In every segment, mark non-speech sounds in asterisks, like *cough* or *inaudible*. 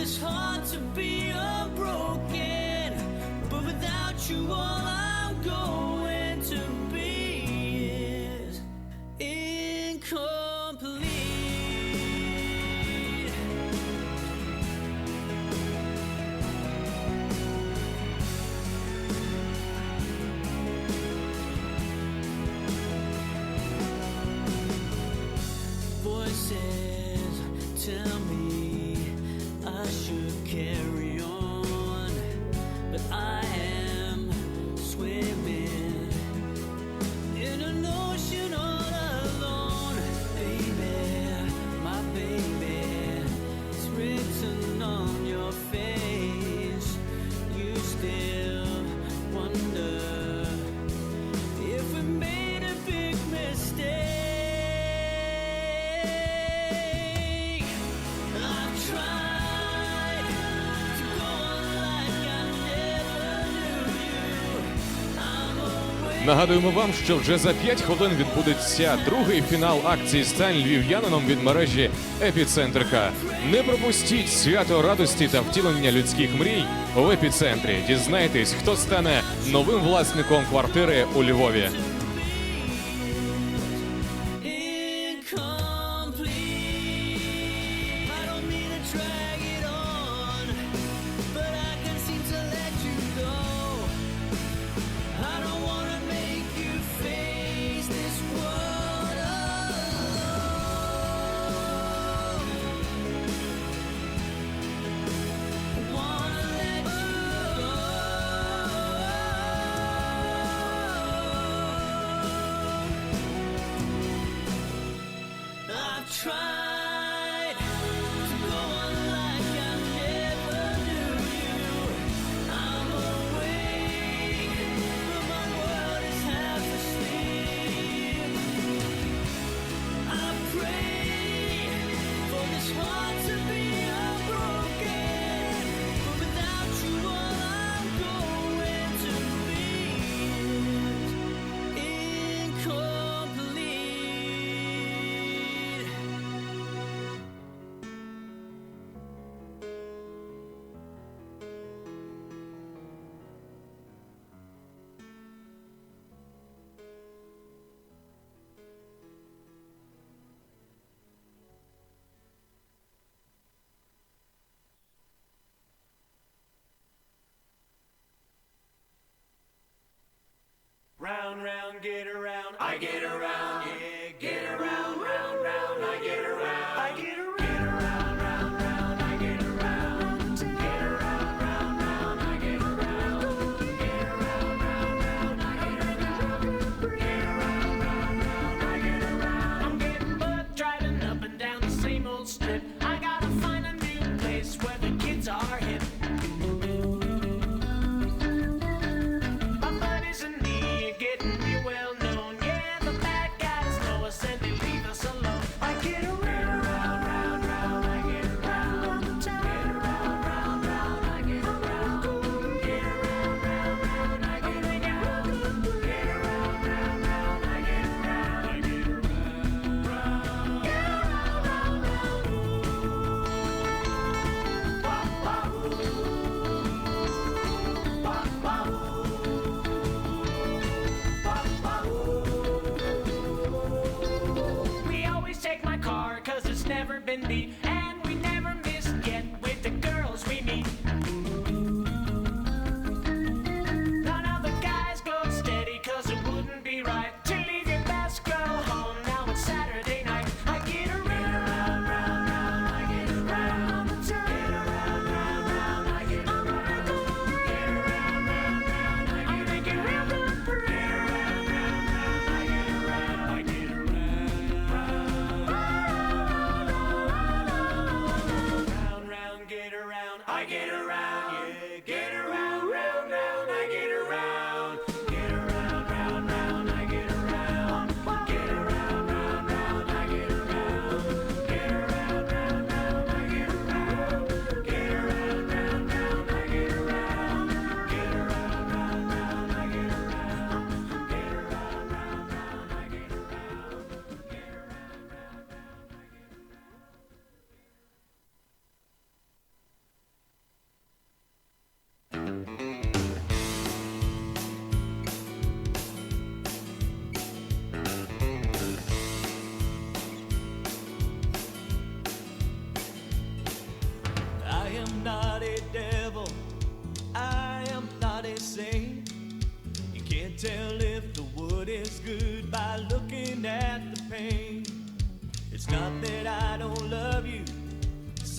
it's hard to be unbroken, but without you, all I'm going. should care. Нагадуємо вам, що вже за 5 хвилин відбудеться другий фінал акції Стань львів'янином від мережі Епіцентрка. Не пропустіть свято радості та втілення людських мрій в епіцентрі. Дізнайтесь, хто стане новим власником квартири у Львові. round, get around, I get around.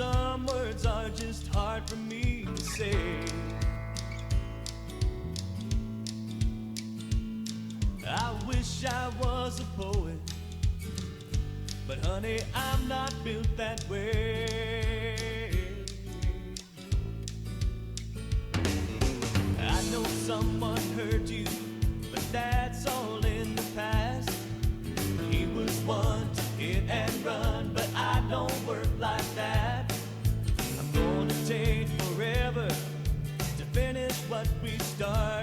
Some words are just hard for me to say. I wish I was a poet, but honey, I'm not built that way. I know someone hurt you, but that's all in the past. He was one to hit and run, gonna forever to finish what we started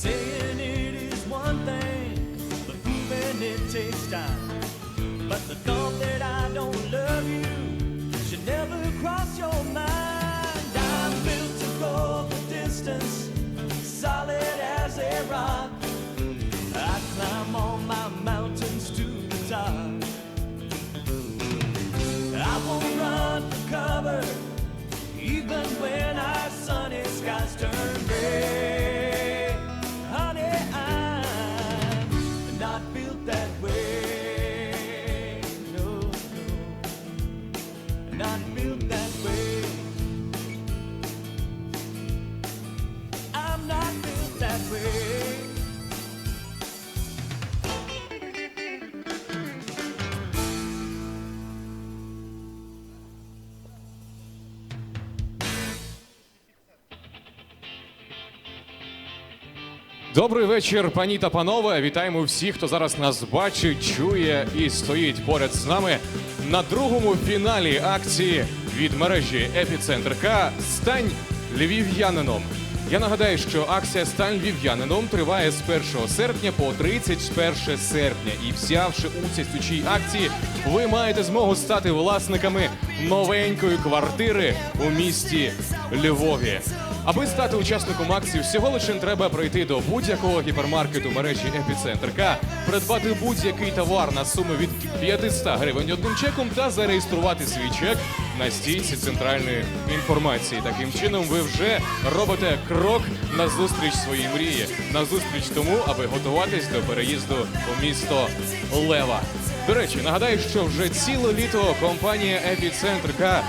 Saying it is one thing, but proving it takes time. But the thought that I don't love you should never cross your mind. I'm built to go the distance, solid as a rock. I climb all my mountains to the top. I won't run for cover, even when our sunny skies turn not built that way. I'm. Добрий вечір, пані та панове. Вітаємо всіх, хто зараз нас бачить, чує і стоїть поряд з нами на другому фіналі акції від мережі Епіцентр К Стань львів'янином. Я нагадаю, що акція Стань львів'янином триває з 1 серпня по 31 серпня. І взявши участь у цій акції, ви маєте змогу стати власниками новенької квартири у місті Львові. Аби стати учасником акції, всього лише треба прийти до будь-якого гіпермаркету мережі Епіцентр К, придбати будь-який товар на суму від 500 гривень одним чеком та зареєструвати свій чек на стійці центральної інформації. Таким чином, ви вже робите крок на зустріч своїй мрії, на зустріч тому, аби готуватись до переїзду у місто Лева. До речі, нагадаю, що вже ціле літо компанія Епіцентр К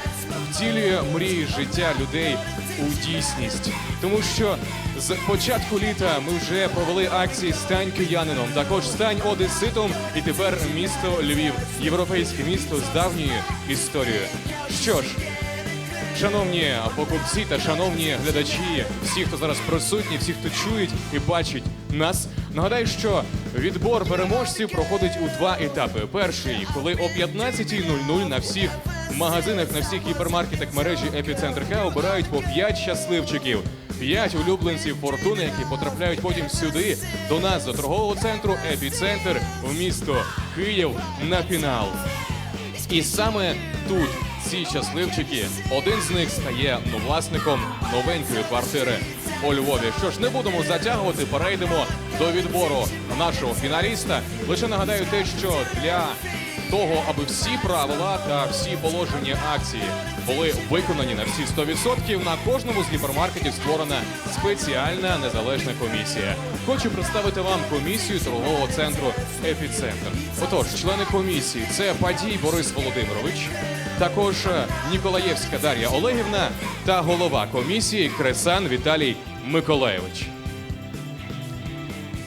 втілює мрії життя людей у дійсність, тому що з початку літа ми вже провели акції Стань киянином, також стань одеситом, і тепер місто Львів, європейське місто з давньою історією. Що ж, Шановні покупці та шановні глядачі, всі, хто зараз присутні, всі, хто чують і бачить нас, нагадаю, що відбор переможців проходить у два етапи. Перший, коли о 15.00 на всіх магазинах, на всіх гіпермаркетах мережі Епіцентр К обирають по 5 щасливчиків. П'ять улюбленців фортуни, які потрапляють потім сюди до нас, до торгового центру Епіцентр в місто Київ на фінал. І саме тут ці щасливчики, один з них стає ну, власником новенької квартири у Львові. Що ж, не будемо затягувати, перейдемо до відбору нашого фіналіста. Лише нагадаю те, що для того, аби всі правила та всі положення акції були виконані на всі 100%, на кожному з гіпермаркетів створена спеціальна незалежна комісія. Хочу представити вам комісію торгового центру Епіцентр. Отож, члени комісії це Падій Борис Володимирович, також е, Ніколаєвська Дар'я Олегівна та голова комісії Кресан Віталій Миколаєвич.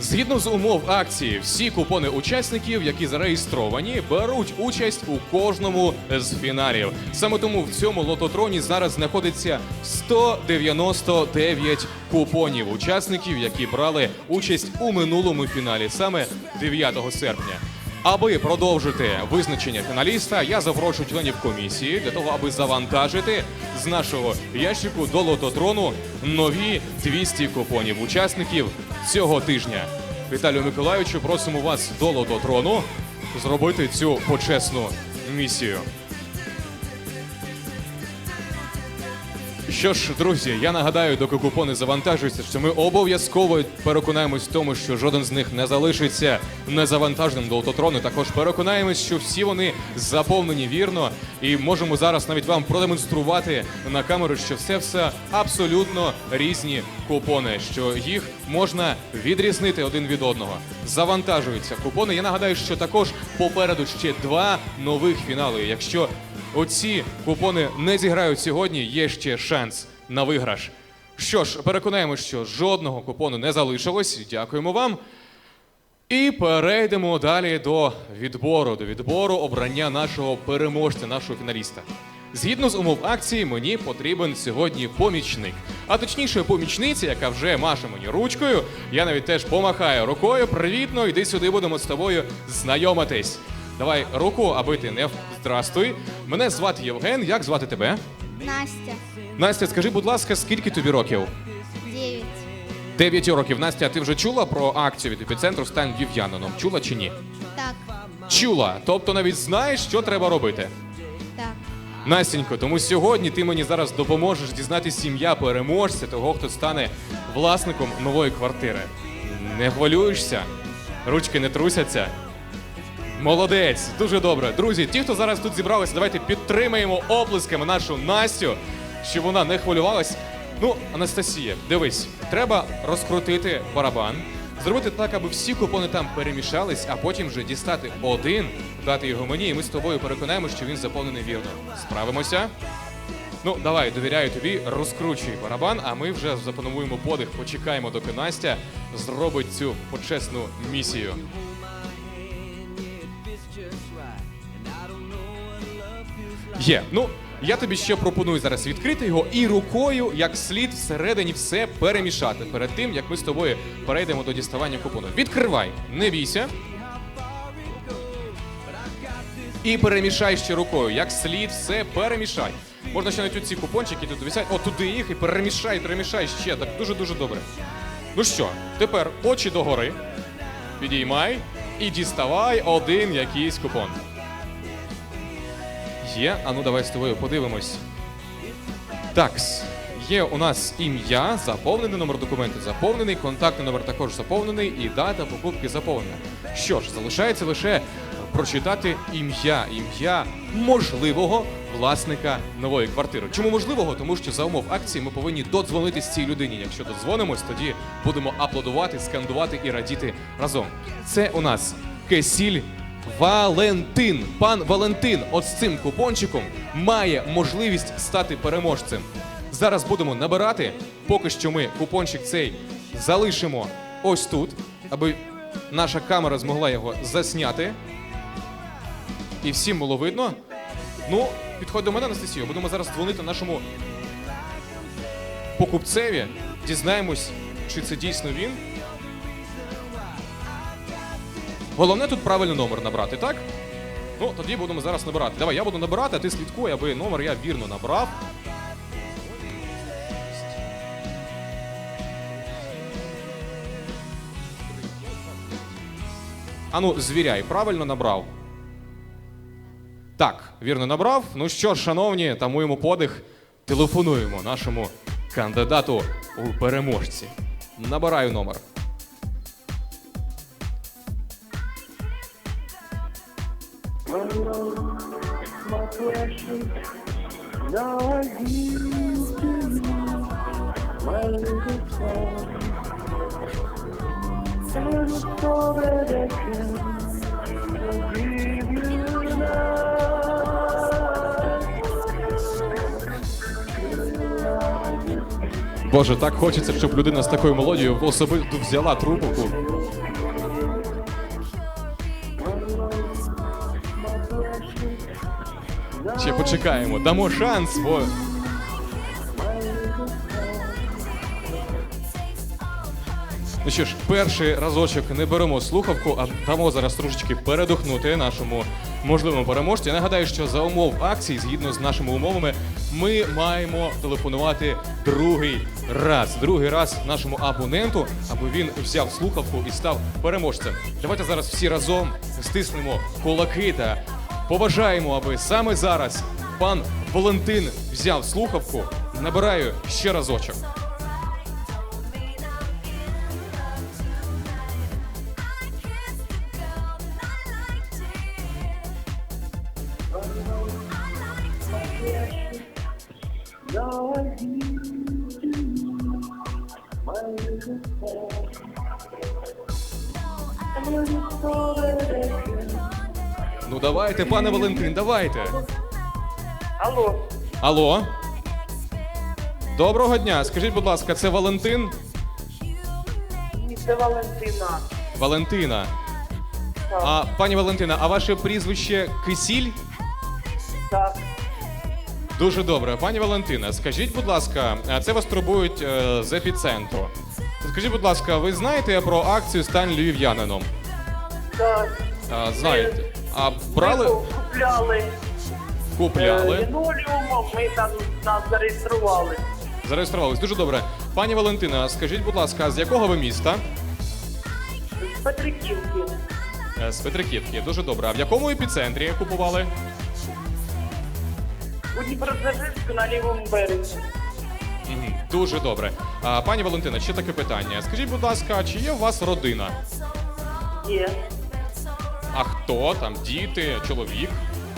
Згідно з умов акції, всі купони учасників, які зареєстровані, беруть участь у кожному з фіналів. Саме тому в цьому лототроні зараз знаходиться 199 купонів учасників, які брали участь у минулому фіналі, саме 9 серпня. Аби продовжити визначення фіналіста, я запрошую членів комісії для того, аби завантажити з нашого ящику до лототрону нові 200 купонів учасників цього тижня. Віталію Миколаївичу, просимо вас до лототрону зробити цю почесну місію. Що ж, друзі, я нагадаю, доки купони завантажуються, що ми обов'язково переконаємось в тому, що жоден з них не залишиться незавантаженим до лототрону. Також переконаємось, що всі вони заповнені вірно, і можемо зараз навіть вам продемонструвати на камеру, що все все абсолютно різні купони, що їх можна відрізнити один від одного. Завантажуються купони. Я нагадаю, що також попереду ще два нових фінали. Якщо оці купони не зіграють сьогодні, є ще шанс на виграш. Що ж, переконаємося, що жодного купону не залишилось. Дякуємо вам. І перейдемо далі до відбору, до відбору обрання нашого переможця, нашого фіналіста. Згідно з умов акції, мені потрібен сьогодні помічник. А точніше, помічниця, яка вже маше мені ручкою. Я навіть теж помахаю рукою. Привітно, йди сюди, будемо з тобою знайомитись. Давай руку, аби ти не здрастуй. Мене звати Євген. Як звати тебе? Настя, Настя, скажи, будь ласка, скільки тобі років? 9. 9 років. Настя, а ти вже чула про акцію від епіцентру стань львів'янином? Чула чи ні? Так, Чула. Тобто навіть знаєш, що треба робити. так. Настенько, тому сьогодні ти мені зараз допоможеш дізнатися ім'я переможця, того, хто стане власником нової квартири. Не хвилюєшся? Ручки не трусяться. Молодець, дуже добре. Друзі, ті, хто зараз тут зібралися, давайте підтримаємо оплесками нашу Настю, щоб вона не хвилювалась. Ну, Анастасія, дивись, треба розкрутити барабан, зробити так, аби всі купони там перемішались, а потім вже дістати один, дати його мені, і ми з тобою переконаємо, що він заповнений вірно. Справимося? Ну, давай, довіряю тобі, розкручуй барабан, а ми вже запануємо подих, почекаємо, доки Настя зробить цю почесну місію. Є. Ну, я тобі ще пропоную зараз відкрити його і рукою, як слід, всередині все перемішати перед тим, як ми з тобою перейдемо до діставання купону. Відкривай, не бійся. І перемішай ще рукою, як слід, все перемішай. Можна ще навіть ці купончики тут висять, о, туди їх і перемішай, перемішай ще. Так дуже-дуже добре. Ну що, тепер очі догори. Підіймай і діставай один якийсь купон. Є, а ну давай з тобою подивимось. Такс. Є у нас ім'я, заповнений номер документу заповнений, контактний номер також заповнений і дата покупки заповнена. Що ж, залишається лише прочитати ім'я, ім'я можливого власника нової квартири. Чому можливого? Тому що за умов акції ми повинні додзвонитись цій людині. Якщо додзвонимось, тоді будемо аплодувати, скандувати і радіти разом. Це у нас Кесіль Валентин. Пан Валентин, от з цим купончиком має можливість стати переможцем. Зараз будемо набирати. Поки що ми купончик цей залишимо ось тут, аби наша камера змогла його засняти. І всім було видно. Ну, підходь до мене, Анастасія. Будемо зараз дзвонити нашому покупцеві. Дізнаємось, чи це дійсно він. Головне тут правильний номер набрати, так? Ну, тоді будемо зараз набирати. Давай, я буду набирати, а ти слідкуй, аби номер я вірно набрав. Ану, звіряй, правильно набрав. Так, вірно набрав. Ну що ж, шановні, тамуємо подих. Телефонуємо нашому кандидату у переможці. Набираю номер. Боже, так хочеться, щоб людина з такою мелодією особисто взяла трубку Ще почекаємо, дамо шанс, бо Ну що ж, перший разочок не беремо слухавку, а дамо зараз трошечки передохнути нашому можливому переможцю. Я нагадаю, що за умов акції, згідно з нашими умовами, ми маємо телефонувати другий раз. Другий раз нашому абоненту, аби він взяв слухавку і став переможцем. Давайте зараз всі разом стиснемо кулаки та побажаємо, аби саме зараз пан Валентин взяв слухавку. Набираю ще разочок. Давайте, пане Валентин, давайте. Алло, Алло. Доброго дня. Скажіть, будь ласка, це Валентин? ні, це Валентина. Валентина. Так, А пані Валентина, а ваше прізвище Кисіль? так. Дуже добре. Пані Валентина, скажіть, будь ласка, це вас турбують е, з епіцентру. Скажіть, будь ласка, ви знаєте про акцію Стань львів'янином? так. А, знаєте. А брали, Ми купляли, е, купляли, лінолеумом, ми там нас зареєстрували. зареєструвались. Дуже добре. Пані Валентина, скажіть, будь ласка, з якого ви міста? З Петриківки. Е, З Петриківки. Дуже добре. А в якому епіцентрі купували? У Дніпродзержинську на лівому березі. Мгм, Дуже добре. А, пані Валентина, ще таке питання. Скажіть, будь ласка, чи є у вас родина? Є. А хто там? Діти, чоловік?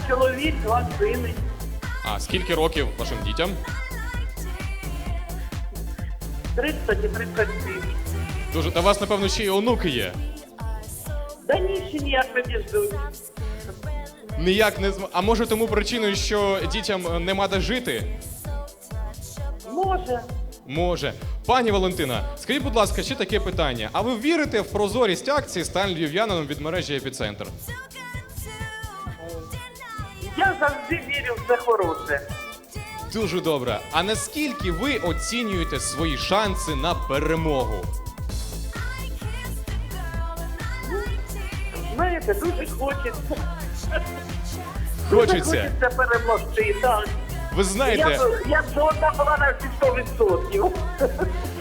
Чоловік, два сини. А скільки років вашим дітям? 30 і 37. Дуже та у вас, напевно, ще й онуки є. Да ні, ще ніяк не біжуть. Ніяк не зм... А може тому причиною, що дітям нема де жити? Може. Може. Пані Валентина, скажіть, будь ласка, ще таке питання. А ви вірите в прозорість акції Стань львів'янином від мережі Епіцентр? Я завжди вірю в це хороше. Дуже добре. А наскільки ви оцінюєте свої шанси на перемогу? Знаєте, дуже хочеться. Дуже Хочеться. хочеться перемогти. Так. Ви знаєте, я згодна була на всі 100%.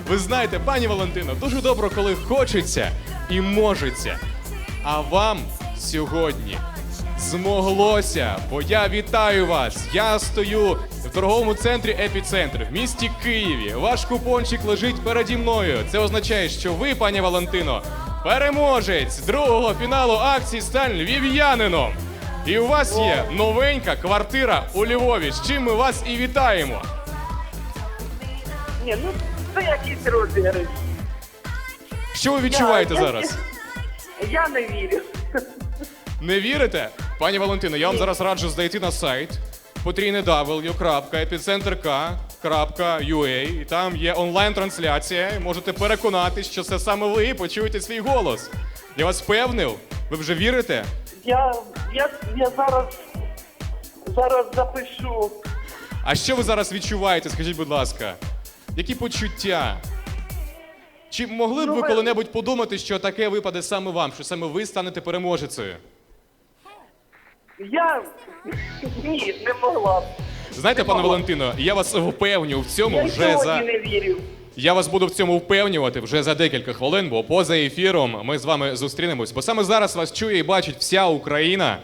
ви знаєте, пані Валентино, дуже добре, коли хочеться і можеться. А вам сьогодні змоглося, бо я вітаю вас. Я стою в торговому центрі Епіцентр в місті Києві. Ваш купончик лежить переді мною. Це означає, що ви, пані Валентино, переможець другого фіналу акції Стань львів'янином. І у вас є новенька квартира у Львові. З чим ми вас і вітаємо. Ні, ну це якийсь розіграш. Що ви відчуваєте Я- зараз? *laughs* Я не вірю. Не вірите? Пані Валентино, я вам зараз раджу зайти на сайт www.epicentr.ua і там є онлайн-трансляція. і Можете переконатись, що це саме ви почуєте свій голос. Я вас впевнив. Ви вже вірите? Я, я, я зараз, зараз запишу. А що ви зараз відчуваєте? Скажіть, будь ласка, які почуття? Чи могли б Ну, ви коли-небудь подумати, що таке випаде саме вам, що саме ви станете переможецею? Я ні, не могла б. Знаєте, пане Валентино, я вас впевню в цьому Я вже за. сьогодні не вірю. Я вас буду в цьому впевнювати вже за декілька хвилин, бо поза ефіром ми з вами зустрінемось. Бо саме зараз вас чує і бачить вся Україна,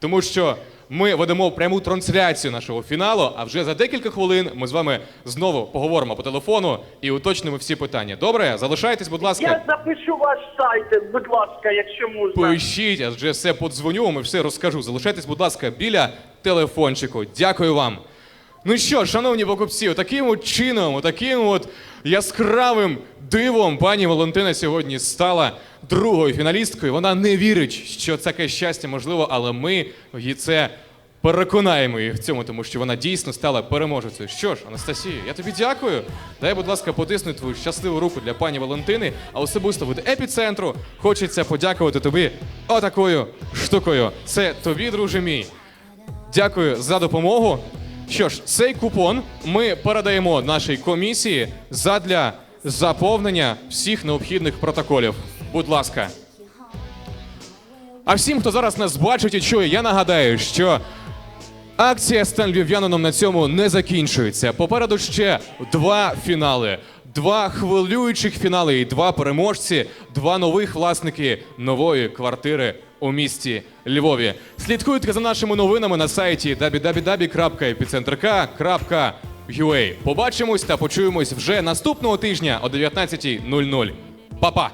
тому що ми ведемо пряму трансляцію нашого фіналу. А вже за декілька хвилин ми з вами знову поговоримо по телефону і уточнимо всі питання. Добре, залишайтесь, будь ласка. Я запишу ваш сайт, будь ласка, якщо можна. Пишіть, я вже все подзвоню і все розкажу. Залишайтесь, будь ласка, біля телефончику. Дякую вам. Ну що, шановні покупці, таким от чином, таким от яскравим дивом пані Валентина сьогодні стала другою фіналісткою. Вона не вірить, що таке щастя можливо, але ми її це переконаємо її в цьому, тому що вона дійсно стала переможецею. Що ж, Анастасія, я тобі дякую. Дай, будь ласка, потисни твою щасливу руку для пані Валентини, а особисто від епіцентру хочеться подякувати тобі отакою штукою. Це тобі, друже мій. Дякую за допомогу. Що ж, цей купон ми передаємо нашій комісії задля заповнення всіх необхідних протоколів. Будь ласка. А всім, хто зараз нас бачить і чує, я нагадаю, що акція Стан Львів'янином на цьому не закінчується. Попереду ще два фінали. Два хвилюючих фінали і два переможці, два нових власники нової квартири у місті Львові. Слідкуйте за нашими новинами на сайті www.epicentrk.ua. Побачимось та почуємось вже наступного тижня о 19.00. Па-па!